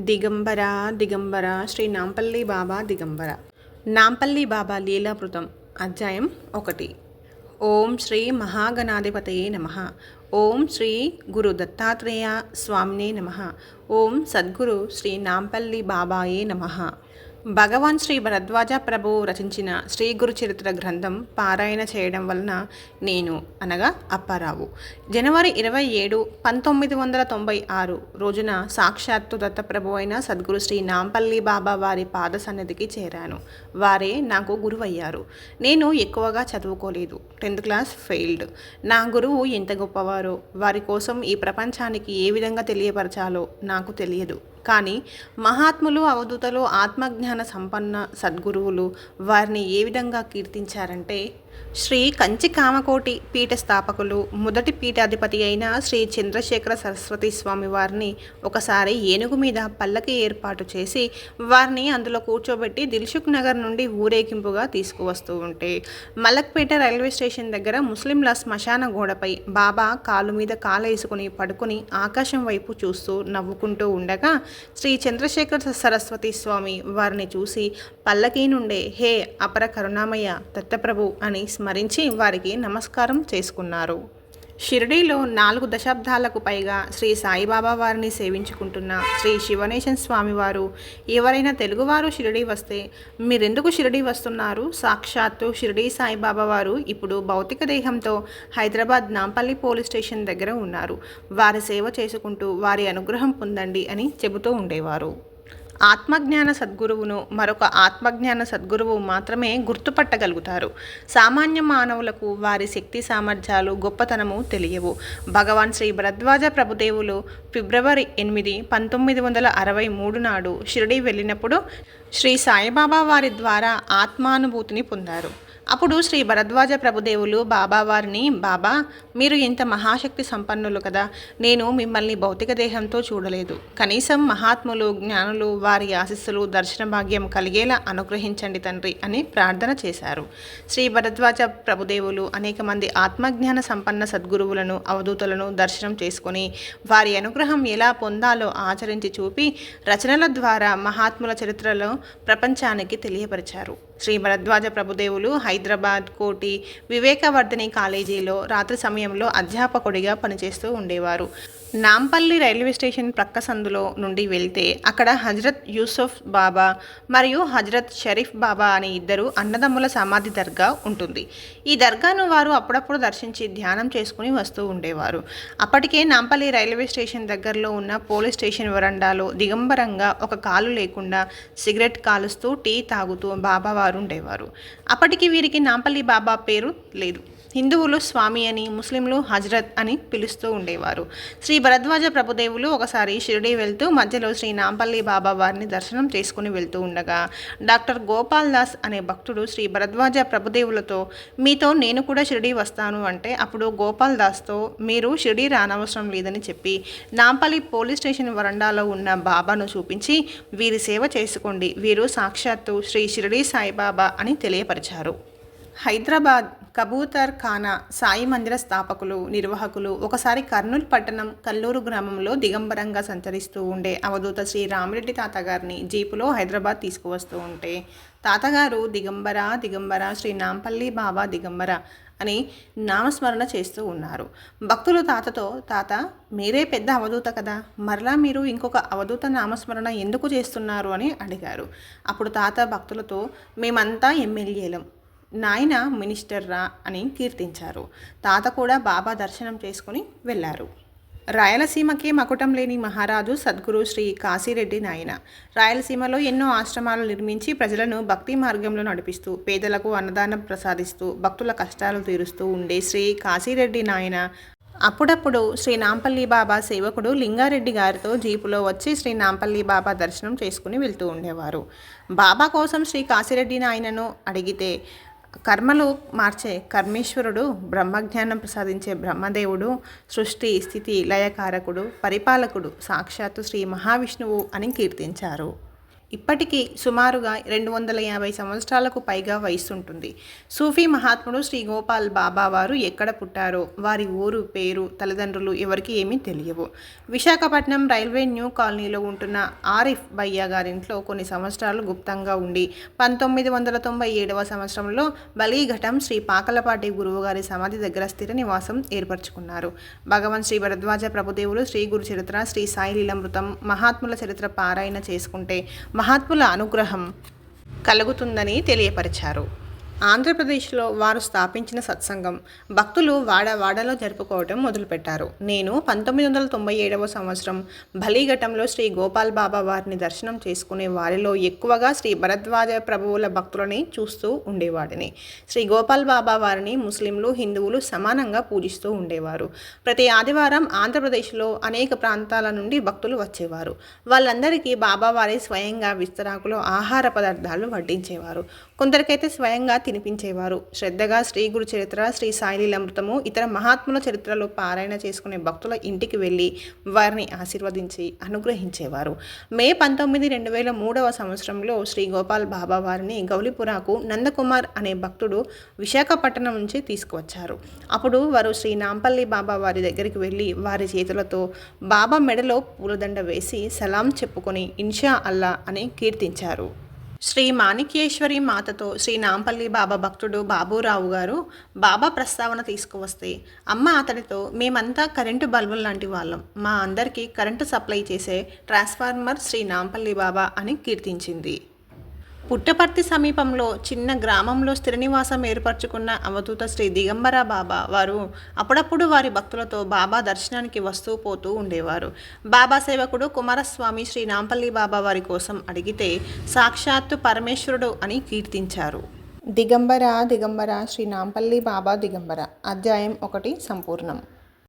దిగంబర దిగంబర శ్రీ నాంపల్లి బాబా దిగంబర నాంపల్లి బాబా లీలామృతం అధ్యాయం ఒకటి ఓం శ్రీ మహాగణాధిపతయే నమ ఓం శ్రీ గురు దత్తాత్రేయ స్వామినే నమ ఓం సద్గురు శ్రీ నాంపల్లి బాబాయే నమ భగవాన్ శ్రీ భరద్వాజ ప్రభువు రచించిన శ్రీ గురు చరిత్ర గ్రంథం పారాయణ చేయడం వలన నేను అనగా అప్పారావు. జనవరి ఇరవై ఏడు పంతొమ్మిది వందల తొంభై ఆరు రోజున సాక్షాత్తు దత్తప్రభు అయిన సద్గురు శ్రీ నాంపల్లి బాబా వారి పాద సన్నిధికి చేరాను. వారే నాకు గురువయ్యారు. నేను ఎక్కువగా చదువుకోలేదు. Tenth class failed. నా గురువు ఎంత గొప్పవారో. వారి కోసం ఈ ప్రపంచానికి ఏ విధంగా తెలియపరచాలో నాకు తెలియదు. కానీ మహాత్ములు అవధూతలు ఆత్మజ్ఞాన సంపన్న సద్గురువులు వారిని ఏ విధంగా కీర్తించారంటే శ్రీ కంచి కామకోటి పీఠ స్థాపకులు మొదటి పీఠాధిపతి అయిన శ్రీ చంద్రశేఖర సరస్వతి స్వామి వారిని ఒకసారి ఏనుగు మీద పల్లకి ఏర్పాటు చేసి వారిని అందులో కూర్చోబెట్టి దిల్సుఖ్ నగర్ నుండి ఊరేగింపుగా తీసుకువస్తూ ఉంటే మలక్పేట రైల్వే స్టేషన్ దగ్గర ముస్లింల శ్మశాన గోడపై బాబా కాలు మీద కాలేసుకుని పడుకుని ఆకాశం వైపు చూస్తూ నవ్వుకుంటూ ఉండగా శ్రీ చంద్రశేఖర సరస్వతి స్వామి వారిని చూసి పల్లకీ నుండే హే అపర కరుణామయ్య దత్తప్రభు అని స్మరించి వారికి నమస్కారం చేసుకున్నారు. షిరిడీలో నాలుగు దశాబ్దాలకు పైగా శ్రీ సాయిబాబా వారిని సేవించుకుంటున్న శ్రీ శివనేశన్ స్వామివారు ఎవరైనా తెలుగువారు షిరిడీ వస్తే మీరెందుకు షిరిడీ వస్తున్నారు? సాక్షాత్తు షిరిడీ సాయిబాబా వారు ఇప్పుడు భౌతిక దేహంతో హైదరాబాద్ నాంపల్లి పోలీస్ స్టేషన్ దగ్గర ఉన్నారు. వారి సేవ చేసుకుంటూ వారి అనుగ్రహం పొందండి అని చెబుతూ ఉండేవారు. ఆత్మజ్ఞాన సద్గురువును మరొక ఆత్మజ్ఞాన సద్గురువు మాత్రమే గుర్తుపట్టగలుగుతారు. సామాన్య మానవులకు వారి శక్తి సామర్థ్యాలు గొప్పతనము తెలియవు. భగవాన్ శ్రీ భరద్వాజ ప్రభుదేవులు ఫిబ్రవరి ఎనిమిది పంతొమ్మిది వందల అరవై మూడు నాడు షిరిడి వెళ్ళినప్పుడు శ్రీ సాయిబాబా వారి ద్వారా ఆత్మానుభూతిని పొందారు. అప్పుడు శ్రీ భరద్వాజ ప్రభుదేవులు బాబా వారిని బాబా మీరు ఇంత మహాశక్తి సంపన్నులు కదా నేను మిమ్మల్ని భౌతిక దేహంతో చూడలేదు. కనీసం మహాత్ములు జ్ఞానులు వారి ఆశీస్సులు దర్శన భాగ్యం కలిగేలా అనుగ్రహించండి తండ్రి అని ప్రార్థన చేశారు. శ్రీ భరద్వాజ ప్రభుదేవులు అనేక మంది ఆత్మజ్ఞాన సంపన్న సద్గురువులను అవధూతలను దర్శనం చేసుకొని వారి అనుగ్రహం ఎలా పొందాలో ఆచరించి చూపి రచనల ద్వారా మహాత్ముల చరిత్రలో ప్రపంచానికి తెలియపరిచారు. శ్రీ భరద్వాజ ప్రభుదేవులు హైదరాబాద్ కోటి వివేకవర్ధిని కాలేజీలో రాత్రి సమయంలో అధ్యాపకుడిగా పనిచేస్తూ ఉండేవారు. నాంపల్లి రైల్వే స్టేషన్ ప్రక్క సందులో నుండి వెళ్తే అక్కడ హజరత్ యూసుఫ్ బాబా మరియు హజరత్ షరీఫ్ బాబా అనే ఇద్దరు అన్నదమ్ముల సమాధి దర్గా ఉంటుంది. ఈ దర్గాను వారు అప్పుడప్పుడు దర్శించి ధ్యానం చేసుకుని వస్తూ ఉండేవారు. అప్పటికే నాంపల్లి రైల్వే స్టేషన్ దగ్గరలో ఉన్న పోలీస్ స్టేషన్ వరండాలో దిగంబరంగా ఒక కాలు లేకుండా సిగరెట్ కాలుస్తూ టీ తాగుతూ బాబా వారు ఉండేవారు. అప్పటికి వీరికి నాంపల్లి బాబా పేరు లేదు. హిందువులు స్వామి అని ముస్లింలు హజరత్ అని పిలుస్తూ ఉండేవారు. శ్రీ భరద్వాజ ప్రభుదేవులు ఒకసారి షిరిడి వెళ్తూ మధ్యలో శ్రీ నాంపల్లి బాబా వారిని దర్శనం చేసుకుని వెళ్తూ ఉండగా డాక్టర్ గోపాల్ దాస్ అనే భక్తుడు శ్రీ భరద్వాజ ప్రభుదేవులతో మీతో నేను కూడా షిరిడి వస్తాను అంటే అప్పుడు గోపాల్ దాస్తో మీరు షిరిడి రానవసరం లేదని చెప్పి నాంపల్లి పోలీస్ స్టేషన్ వరండాలో ఉన్న బాబాను చూపించి వీరి సేవ చేసుకోండి. వీరు సాక్షాత్తు శ్రీ షిరిడి సాయిబాబా అని తెలియపరిచారు. హైదరాబాద్ కబూతర్ ఖానా సాయి మందిర స్థాపకులు నిర్వాహకులు ఒకసారి కర్నూలు పట్టణం కల్లూరు గ్రామంలో దిగంబరంగా సంచరిస్తూ ఉండే అవధూత శ్రీ రామిరెడ్డి తాతగారిని జీపులో హైదరాబాద్ తీసుకువస్తూ ఉంటే తాతగారు దిగంబర దిగంబర శ్రీ నాంపల్లి బాబా దిగంబర అని నామస్మరణ చేస్తూ ఉన్నారు. భక్తులు తాతతో తాత మీరే పెద్ద అవధూత కదా మరలా మీరు ఇంకొక అవధూత నామస్మరణ ఎందుకు చేస్తున్నారు? అని అడిగారు. అప్పుడు తాత భక్తులతో మేమంతా ఎమ్మెల్యేలం నాయన మినిస్టర్ రా అని కీర్తించారు. తాత కూడా బాబా దర్శనం చేసుకుని వెళ్ళారు. రాయలసీమకే మకుటం లేని మహారాజు సద్గురు శ్రీ కాశీరెడ్డి నాయన. రాయలసీమలో ఎన్నో ఆశ్రమాలు నిర్మించి ప్రజలను భక్తి మార్గంలో నడిపిస్తూ పేదలకు అన్నదానం ప్రసాదిస్తూ భక్తుల కష్టాలు తీరుస్తూ ఉండే శ్రీ కాశీరెడ్డి నాయన. అప్పుడప్పుడు శ్రీ నాంపల్లి బాబా సేవకుడు లింగారెడ్డి గారితో జీపులో వచ్చి శ్రీ నాంపల్లి బాబా దర్శనం చేసుకుని వెళ్తూ ఉండేవారు. బాబా కోసం శ్రీ కాశీరెడ్డి నాయనను అడిగితే కర్మలు మార్చే కర్మేశ్వరుడు బ్రహ్మజ్ఞానం ప్రసాదించే బ్రహ్మదేవుడు సృష్టి స్థితి లయకారకుడు పరిపాలకుడు సాక్షాత్తు శ్రీ మహావిష్ణువు అని కీర్తించారు. ఇప్పటికీ సుమారుగా రెండు వందల యాభై సంవత్సరాలకు పైగా వయసుంటుంది. సూఫీ మహాత్ముడు శ్రీ గోపాల్ బాబా వారు ఎక్కడ పుట్టారో వారి ఊరు పేరు తల్లిదండ్రులు ఎవరికి ఏమీ తెలియవు. విశాఖపట్నం రైల్వే న్యూ కాలనీలో ఉంటున్న ఆరిఫ్ బయ్యా గారింట్లో కొన్ని సంవత్సరాలు గుప్తంగా ఉండి పంతొమ్మిది వందల తొంభై ఏడవ సంవత్సరంలో బలీఘటం శ్రీ పాకలపాటి గురువుగారి సమాధి దగ్గర స్థిర నివాసం ఏర్పరచుకున్నారు. భగవాన్ శ్రీ భరద్వాజ ప్రభుదేవులు శ్రీ గురు చరిత్ర శ్రీ సాయి లీలామృతం మహాత్ముల చరిత్ర పారాయణ చేసుకుంటే మహాత్ముల అనుగ్రహం కలుగుతుందని తెలియపరిచారు. ఆంధ్రప్రదేశ్లో వారు స్థాపించిన సత్సంగం. భక్తులు వాడ వాడలో జరుపుకోవటం మొదలుపెట్టారు. నేను పంతొమ్మిది వందల తొంభై ఏడవ సంవత్సరం భలీఘటంలో శ్రీ గోపాల్ బాబా వారిని దర్శనం చేసుకునే వారిలో ఎక్కువగా శ్రీ భరద్వాజ ప్రభువుల భక్తులని చూస్తూ ఉండేవాడిని. శ్రీ గోపాల్ బాబా వారిని ముస్లింలు హిందువులు సమానంగా పూజిస్తూ ఉండేవారు. ప్రతి ఆదివారం ఆంధ్రప్రదేశ్లో అనేక ప్రాంతాల నుండి భక్తులు వచ్చేవారు. వాళ్ళందరికీ బాబావారి స్వయంగా విస్తరాకులో ఆహార పదార్థాలు వడ్డించేవారు. కొందరికైతే స్వయంగా తినిపించేవారు. శ్రద్ధగా శ్రీ గురు చరిత్ర శ్రీ సాయిలీలమృతము ఇతర మహాత్ముల చరిత్రలో పారాయణ చేసుకునే భక్తుల ఇంటికి వెళ్ళి వారిని ఆశీర్వదించి అనుగ్రహించేవారు. మే పంతొమ్మిది రెండు వేల మూడవ సంవత్సరంలో శ్రీ గోపాల్ బాబా వారిని గౌలిపురాకు నందకుమార్ అనే భక్తుడు విశాఖపట్నం నుంచి తీసుకువచ్చారు. అప్పుడు వారు శ్రీ నాంపల్లి బాబా వారి దగ్గరికి వెళ్ళి వారి చేతులతో బాబా మెడలో పూలదండ వేసి సలాం చెప్పుకొని ఇన్షా అల్లా అని కీర్తించారు. శ్రీ మాణిక్యేశ్వరి మాతతో శ్రీ నాంపల్లి బాబా భక్తుడు బాబురావు గారు బాబా ప్రస్తావన తీసుకువస్తే అమ్మ అతడితో మేమంతా కరెంటు బల్బులు లాంటి వాళ్ళం. మా అందరికీ కరెంటు సప్లై చేసే ట్రాన్స్ఫార్మర్ శ్రీ నాంపల్లి బాబా అని కీర్తించింది. పుట్టపర్తి సమీపంలో చిన్న గ్రామంలో స్థిరనివాసం ఏర్పరచుకున్న అవధూత శ్రీ దిగంబర బాబా వారు అప్పుడప్పుడు వారి భక్తులతో బాబా దర్శనానికి వస్తూ పోతూ ఉండేవారు. బాబా సేవకుడు కుమారస్వామి శ్రీ నాంపల్లి బాబా వారి కోసం అడిగితే సాక్షాత్తు పరమేశ్వరుడు అని కీర్తించారు. దిగంబర దిగంబర శ్రీ నాంపల్లి బాబా దిగంబర. అధ్యాయం ఒకటి సంపూర్ణం.